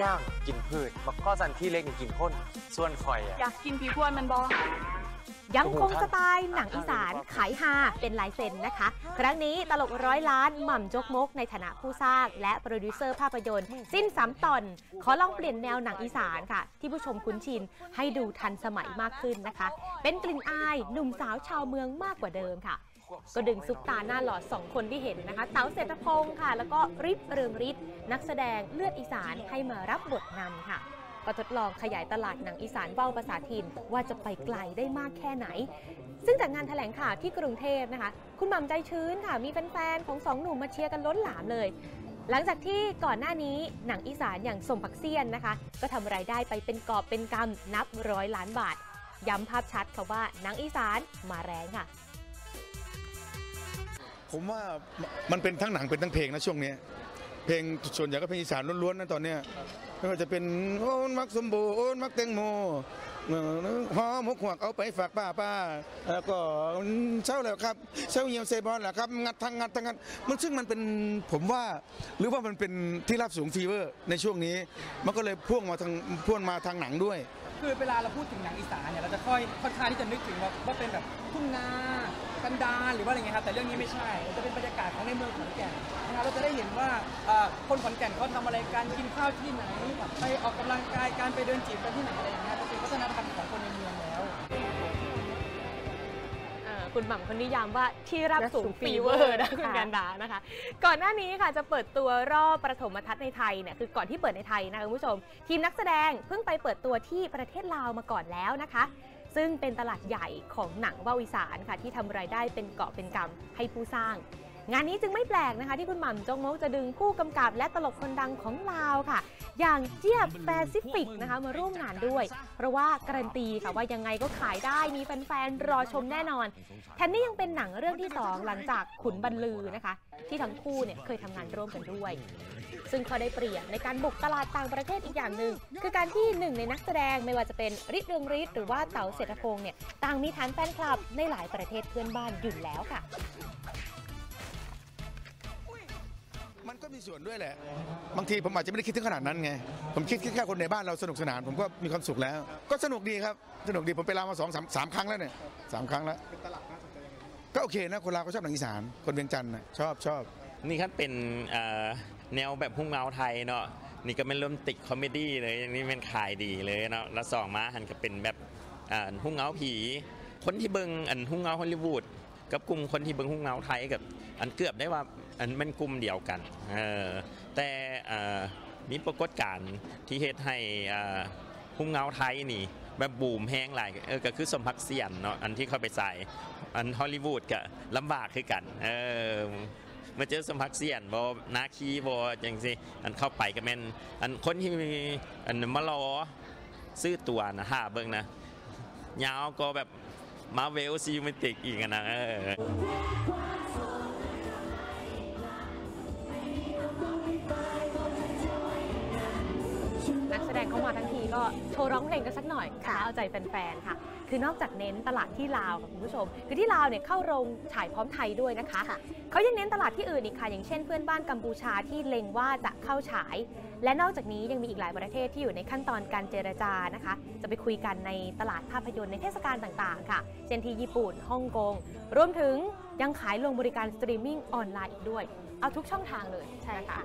ย่างกินพืชมักข้อสันที่เล็กนี่กินข้นส่วนข่อยอะอยากกินผีพวนมันบอ ยังคงสไตล์หนังอีสานขายฮาเป็นลายเซ็นนะคะ ครั้งนี้ตลกร้อยล้านหม่ำจกมก ในฐานะผู้สร้าง และโปรดิวเซอร์ภาพยนตร์ สิ้นสามตอน ขอลองเปลี่ยนแนวหนังอีสานค่ะ ที่ผู้ชมคุ้นชิน ให้ดูทันสมัยมากขึ้นนะคะ เป็นกลิ่นอายหนุ่มสาวชาวเมืองมากกว่าเดิมค่ะก็ดึงซุปตาหน้าหล่อสองคนที่เห็นนะคะเต๋าเศรษฐพงศ์ค่ะ แล้วก็ริบเรืองฤทธิ์นักแสดงเลือดอีสานให้มารับบทนำค่ะ ก็ทดลองขยายตลาดหนังอีสานเว้าภาษาถิ่นว่าจะไปไกลได้มากแค่ไหน ซึ่งจากงานแถลงข่าวที่กรุงเทพนะคะ คุณหม่ำใจชื้นค่ะ มีแฟนๆของสองหนุ่มมาเชียร์กันล้นหลามเลย หลังจากที่ก่อนหน้านี้หนังอีสานอย่างสมผักเซียนนะคะ ก็ทำรายได้ไปเป็นกอบเป็นกำนับร้อยล้านบาท ย้ำภาพชัดค่ะว่าหนังอีสานมาแรงค่ะ ผมว่ามันเป็นทั้งหนังเป็นทั้งเพลงนะช่วงนี้ เพลงส่วนใหญ่ก็เพลงอีสานล้วนๆนะตอนเนี้ยไม่ว่าจะเป็นโอนมักสมบูโอนมักแตงโมเอ่อหอมกหวกเอาไปฝากป้าป้าแล้วก็เช่าแล้วครับเช่าเหี่ยวเซบอลแหละครับงัดทั้งงัดทั้งงัดมันซึ่งมันเป็นผมว่า หรือว่ามันเป็นที่รับสูงฟีเวอร์ในช่วงนี้ มันก็เลยพ่วงมาทางพ่วงมาทางหนังด้วย คือเวลาเราพูดถึงหนังอีสานเนี่ยเราจะค่อยค่อนข้างที่จะนึกถึงว่าว่าเป็นแบบทุ่งนา กันดารหรือว่าอะไรเงี้ยครับแต่เรื่องนี้ไม่ใช่มันจะเป็นบรรยากาศของในเมืองขอนแก่นนะครับเราจะได้เห็นว่าเอ่อคนขอนแก่นเขาทำอะไรกันกินข้าวที่ไหนไปออกกำลังกายการไปเดินจีบกันที่ไหนอะไรอย่างเงี้ยก็เป็นวัฒนธรรมของคนในเมืองแล้ว เอ่อคุณหม่ำเขานิยามว่าที่รับสูงรับสูงฟีเวอร์นะ fever คุณค่ะ กันดานะคะ ก่อนหน้านี้ค่ะจะเปิดตัวรอบประถมทัศน์ในไทยเนี่ยคือก่อนที่เปิดในไทยนะคะคุณผู้ชม ทีมนักแสดงเพิ่งไปเปิดตัวที่ประเทศลาวมาก่อนแล้วนะคะ ซึ่งเป็นตลาดใหญ่ของหนังว่าอีสานค่ะที่ทำรายได้เป็นเกาะเป็นกำให้ผู้สร้าง งานนี้จึงไม่แปลกนะคะ ที่คุณหม่ำจงมกจะดึงผู้กำกับและตลกคนดังของลาวค่ะ อย่างเจี๊ยบแปซิฟิกนะคะมาร่วมงานด้วย เพราะว่าการันตีค่ะว่ายังไงก็ขายได้มีแฟนๆรอชมแน่นอนแทนนี่ยังเป็นหนังเรื่องที่ 2 หลังจากขุนบรรลือนะคะ ที่ทั้งคู่เนี่ยเคยทำงานร่วมกันด้วย ซึ่งเขาได้เปรียบในการบุกตลาดต่างประเทศอีกอย่างหนึ่งคือการที่หนึ่งในนักแสดงไม่ว่าจะเป็นฤทธิ์เรืองฤทธิ์หรือว่าเต๋าเศรษฐพงศ์เนี่ยต่างมีฐานแฟนคลับในหลายประเทศเพื่อนบ้านอยู่แล้วค่ะ มันก็มีส่วนด้วยแหละ บางทีผมอาจจะไม่ได้คิดถึงขนาดนั้นไง ผมคิดแค่คนในบ้านเราสนุกสนาน ผมก็มีความสุขแล้ว ก็สนุกดีครับ สนุกดีผมไปลาวมาสองสามสามครั้งแล้วเนี่ยสามครั้งแล้วตลาดนะสุเก็โอเคนะ คนลาวก็ชอบหนังอีสาน คนเวียงจันทร์นะชอบชอบนี่ครับเป็นแนวแบบพุ่งเงาไทยเนาะนี่ก็เป็นโรแมติกคอมเมดี้เลยนี่เป็นขายดีเลยเนาะแล้วสองมาหันก็เป็นแบบอ่าพุ่งเงาผี คนที่เบิงอันพุ่งเงาฮอลลีวูด กับกลุ่มคนที่เบิงพุ่งเงาไทยกับอันเกือบได้ว่าอันมันกลุ่มเดียวกันเออแต่มีปรากฏการณ์ที่เฮ็ดให้อ่าพุ่งเงาไทยนี่แบบบูมแห้งหลายเออก็คือสมพักเสียนเนาะอันที่เข้าไปใส่อันฮอลลีวูดก็ลำบากคือกันเออมาเจอสมพักเสียนบอนาคีบออย่างสิอันเข้าไปก็แม่นอันคนที่มีอันมารอซื้อตัวนะห้าเบิ่งนะยาวก็แบบ มาเวลซีมิติกอีกอะนะเออนักแสดงเข้ามาทั้งทีก็โชว์ร้องเพลงกันสักหน่อยค่ะเอาใจแฟนๆ ค่ะ คือนอกจากเน้นตลาดที่ลาวค่ะคุณผู้ชม คือที่ลาวเนี่ยเข้าโรงฉายพร้อมไทยด้วยนะคะ เขายังเน้นตลาดที่อื่นอีกค่ะ อย่างเช่นเพื่อนบ้านกัมพูชาที่เล็งว่าจะเข้าฉาย และนอกจากนี้ยังมีอีกหลายประเทศที่อยู่ในขั้นตอนการเจรจานะคะ จะไปคุยกันในตลาดภาพยนตร์ในเทศกาลต่างๆ ค่ะ เช่นที่ญี่ปุ่นฮ่องกงรวมถึงยังขายลงบริการสตรีมมิ่งออนไลน์อีกด้วย เอาทุกช่องทางเลยใช่ค่ะ